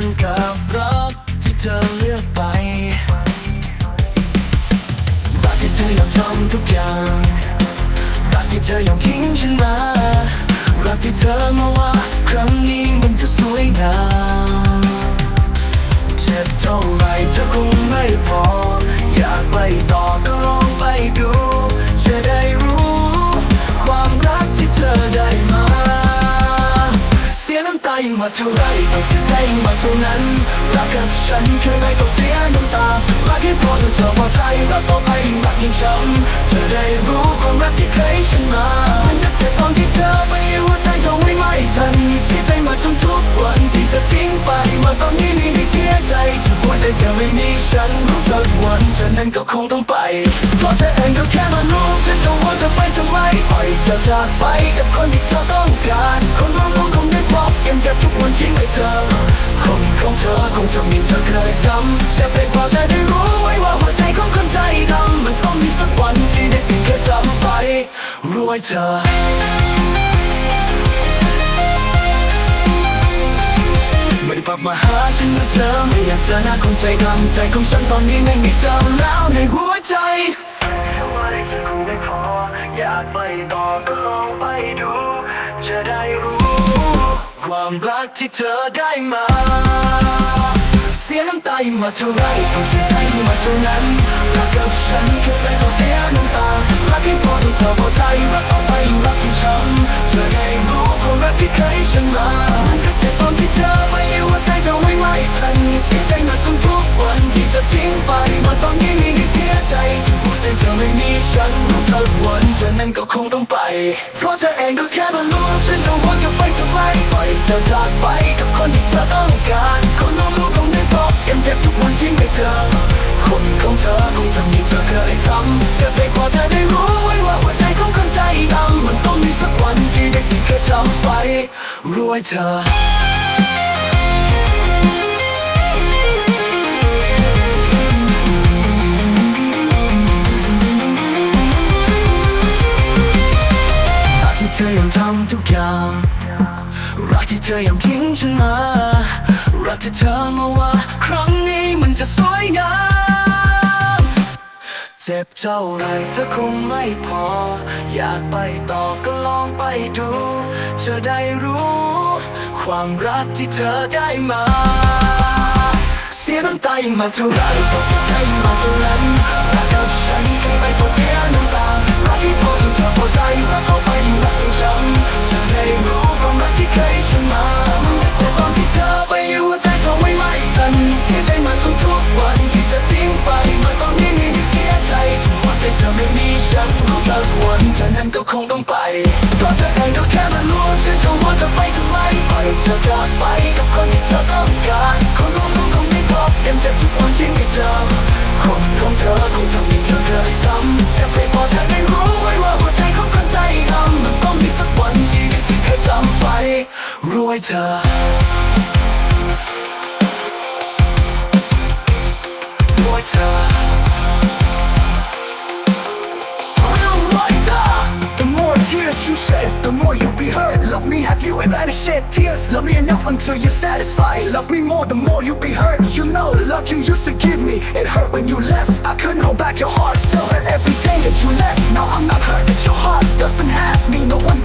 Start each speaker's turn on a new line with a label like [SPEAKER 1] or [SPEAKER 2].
[SPEAKER 1] านกับรักที่เธอเลือกไปรักที่เธอยอมทำทุกอย่างรักที่เธอยอมทิ้งฉันมารักที่เธอมาว่า ครั้งนี้มันจะสวยงามเจ็บเท่าไรเธอคงไม่พอ อยากไปต่อ ยิ่งมาเท่าไรต้องเสียใจยิ่งมาเท่านั้นรักกับฉันเคยไม่ต้องเสียน้ำตารักให้พอจนเธอพอใจรักต่อไปยิ่งรักยิ่งช้ำจะได้รู้ความรักที่เคยฉันมามันก็เจ็บตอนที่เธอไปหัวใจเธอไม่ไหวทันเสียใจมาจนทุกวันที่เธอทิ้งไปมาตอนนี้นี่ไม่เสียใจที่หัวใจเธอไม่มีฉันรู้สักวันเธอนั้นก็คงต้องไปเพราะเธอเองก็แค่มารู้ฉันจะว่าจะไปทำไมปล่อยเธอจากไปกับคนที่ำจะเป็นพราะได้รู้ไว้ว่าหัวใจของคนใจดำมันต้องมีสักวันที่ได้สิ่งเคยจำไปรู้ไว้เธอไม่ได้กลับมาหาฉันเมื่อเธอไม่อยากเจอหน้าคนใจดำใจของฉันตอนนี้ไม่มีเธอแล้วในหัวใจว่ได้แค่คงไม่พออยากไปต่อก็ลองไปดู จะได้รู้ ความรักที่เธอได้มา สียน้ำตายิ่งมาเท่าไรต้องเสียใจยิ่งมาเท่านั้นรักกับฉันคือไม่ต้องเสียน้ำตารักให้พอต้องเธอพอใจรักต่อไปยิ่งรักยิ่งช้ำจะได้รู้ความรักที่เคยฉันมามันก็เจ็บตอนที่เธอไปหัวใจเธอไม่ไหวทันเสียใจมาจนทุกวันที่เธอทิ้งไปมาตอนนี้ไม่ได้เสียใจที่หัวใจเธอไม่มีฉันรักวันเธอนั้นก็คงต้องไป เพราะเธอเองก็แค่มารู้ฉันจะว่าจะไปทำไมปล่อยเธอจากไปกับคนที่เธอต้องการคนรู้รู้ คงได้บกยังเจ็บทุกวันทิ้งให้เธอคนของเธอคงจะมีเธอเคยทำจะไปกว่าเธอได้รู้ไว้ว่าหัวใจของคนใจดำมันต้องมีสักวันที่ได้สิ่งเคยทำไปรู้ไว้เธอเธอยังทำทุกอย่าง รักที่เธอยังทิ้งฉันมา รักที่เธอมาว่า ครั้งนี้มันจะสวยงาม เจ็บเท่าไรเธอคงไม่พอ อยากไปต่อก็ลองไปดูจะได้รู้ ความรักที่เธอได้มา เสียน้ำตายิ่งมาเท่าไรต้องเสียใจมาเท่านั้น ต้องไปเพราะเธอเองก็แค่มารู้ฉันจะว่าจะไปทำไมปล่อยเธอจากไปกับคนที่เธอต้องการคนรู้รู้คงไม่บอกยังเจ็บทุกวันที่ไม่เจอคนของเธอคงทำให้เธอเคยทำจะไปพอเธอได้รู้ไว้ว่าหัวใจของคนใจดำมันต้องมีสักวันที่ได้สิ่งเคยจำไปรู้ไว้เธอรู้ไ the more you'll be hurt. Love me, have you ever had to shed tears? Love me enough until you're satisfied. Love me more, the more you'll be hurt. You know, the love you used to give me, it hurt when you left. I couldn't hold back your heart, still hurt every day that you left. Now I'm not hurt that your heart doesn't have me. No, one